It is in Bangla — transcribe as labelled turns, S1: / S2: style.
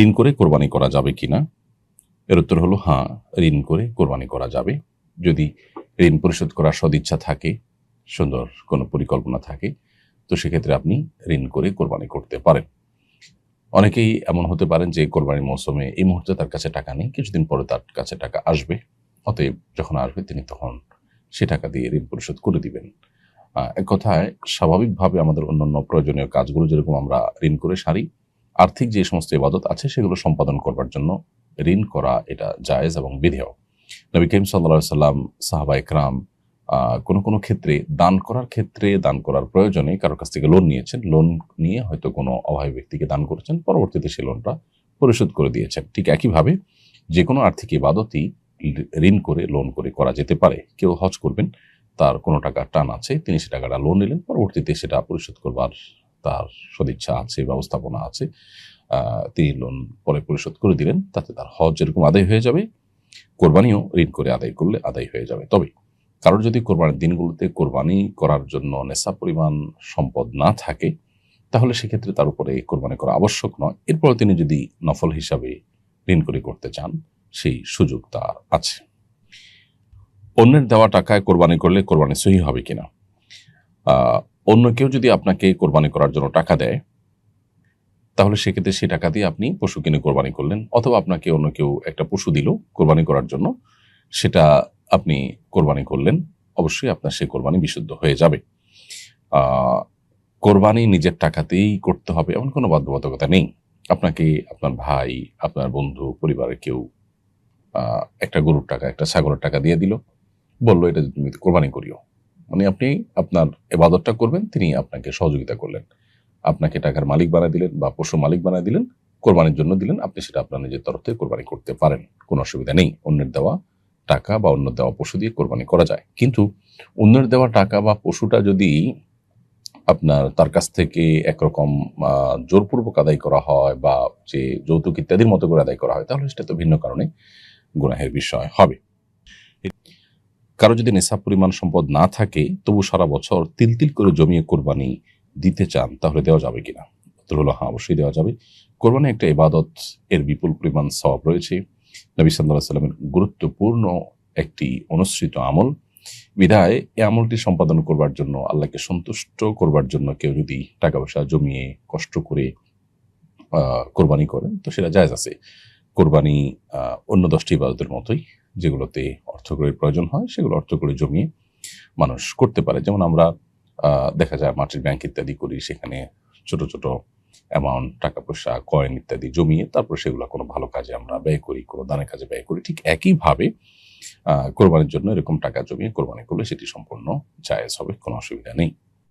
S1: ঋণ করে কোরবানি করা যাবে কিনা? এর উত্তর হলো হ্যাঁ ঋণ করে কোরবানি করা যাবে। যদি ঋণ পরিশোধ করার সদিচ্ছা থাকে, সুন্দর কোনো পরিকল্পনা থাকে, তো সেক্ষেত্রে আপনি ঋণ করে কোরবানি করতে পারেন। অনেকেই এমন হতে পারেন যে কোরবানির মৌসুমে এই মুহূর্তে তার কাছে টাকা নেই, কিছুদিন পরে তার কাছে টাকা আসবে। অতএব যখন আসবে, তিনি তখন সে টাকা দিয়ে ঋণ পরিশোধ করে দিবেন। এক কথায়, স্বাভাবিকভাবে আমাদের অন্যান্য প্রয়োজনীয় কাজগুলো যেরকম আমরা ঋণ করে সারি আর্থিক যে সমস্ত ইবাদত আছে, সেগুলো সম্পাদন করবার জন্য ঋণ করা এটা জায়েজ এবং বিধেয়। নবী করিম সাল্লা সাল্লাম, সাহাবা ইকরাম কোনো কোনো ক্ষেত্রে দান করার ক্ষেত্রে দান করার প্রয়োজনে কারোর কাছ থেকে লোন নিয়েছেন। লোন নিয়ে হয়তো কোনো অভাবী ব্যক্তিকে দান করেছেন, পরবর্তীতে সেই লোনটা পরিশোধ করে দিয়েছেন। ঠিক একইভাবে যে কোনো আর্থিক ইবাদতই ঋণ করে, লোন করে করা যেতে পারে। কেউ হজ করবেন, তার কোনো টাকার টান আছে, তিনি সে টাকাটা লোন নিলেন, পরবর্তীতে সেটা পরিশোধ করবার তার সদিচ্ছা আছে, ব্যবস্থাপনা আছে তিনি লোন পরে পরিশোধ করে দিলেন, তাতে তার হজ যেরকম আদায় হয়ে যাবে। কোরবানিও ঋণ করে আদায় করলে আদায় হয়ে যাবে। তবে কারোর যদি কোরবানির দিনগুলোতে কোরবানি করার জন্য নেশা পরিমাণ সম্পদ না থাকে, তাহলে সেক্ষেত্রে তার উপরে কোরবানি করা আবশ্যক নয়। এরপরে তিনি যদি নফল হিসাবে ঋণ করে করতে চান, সেই সুযোগ তার আছে। অন্যের দেওয়া টাকায় কোরবানি করলে কোরবানি সহি হবে কিনা? অন্য কেউ যদি আপনাকে কোরবানি করার জন্য টাকা দেয়, তাহলে সেক্ষেত্রে সেই টাকা দিয়ে আপনি পশু কিনে কোরবানি করলেন, অথবা আপনাকে অন্য কেউ একটা পশু দিল কোরবানি করার জন্য, সেটা আপনি কোরবানি করলেন, অবশ্যই আপনার সেই কোরবানি বিশুদ্ধ হয়ে যাবে। কোরবানি নিজের টাকাতেই করতে হবে, এমন কোনো বাধ্যবাধকতা নেই। আপনাকে আপনার ভাই, আপনার বন্ধু, পরিবারের কেউ একটা গরুর টাকা, একটা ছাগলের টাকা দিয়ে দিল, বলল, এটা তুমি কোরবানি করিও। মানে আপনি আপনার এবাদতটা করবেন, তিনি আপনাকে সহযোগিতা করলেন। আপনাকে টাকার মালিক বানায় দিলেন বা পশু মালিক বানায় দিলেন, কোরবানির জন্য দিলেন, আপনি সেটা আপনার নিজের তরফ থেকে কোরবানি করতে পারেন। কোনো অসুবিধা নেই, অন্যের দেওয়া টাকা বা অন্য দেওয়া পশু দিয়ে কোরবানি করা যায়। কিন্তু অন্যের দেওয়া টাকা বা পশুটা যদি আপনার তার কাছ থেকে একরকম জোরপূর্বক আদায় করা হয় বা যে যৌতুক ইত্যাদির মতো করে আদায় করা হয়, তাহলে সেটা তো ভিন্ন কারণে গুনাহের বিষয় হবে। কারও যদি নেশা পরিমাণ সম্পদ না থাকে, তবু সারা বছর তিল তিল করে জমিয়ে কোরবানি দিতে চান, তাহলে দেওয়া যাবে কিনা? উত্তর হলো হ্যাঁ অবশ্যই দেওয়া যাবে। কোরবানি একটা ইবাদত, এর বিপুল পরিমাণ সওয়াব রয়েছে। নবী সাল্লাহ সাল্লামের গুরুত্বপূর্ণ একটি অনুসৃত আমল। বিধায় এই আমলটি সম্পাদন করবার জন্য, আল্লাহকে সন্তুষ্ট করবার জন্য কেউ যদি টাকা পয়সা জমিয়ে কষ্ট করে কোরবানি করেন, তো সেটা জায়জ আছে। কোরবানি অন্য দশটি ইবাদতের মতোই। যেগুলোতে অর্থকরীর প্রয়োজন হয়, সেগুলো অর্থকরী জমিয়ে মানুষ করতে পারে। যেমন আমরা দেখা যায় মাটির ব্যাংক ইত্যাদি করি, সেখানে ছোট ছোট অ্যামাউন্ট টাকা পয়সা কয়েন ইত্যাদি জমিয়ে তারপর সেগুলো কোনো ভালো কাজে আমরা ব্যয় করি, কোনো দানের কাজে ব্যয় করি। ঠিক একইভাবে কোরবানির জন্য এরকম টাকা জমিয়ে কোরবানি করলে সেটি সম্পূর্ণ জায়েজ হবে, কোনো অসুবিধা নেই।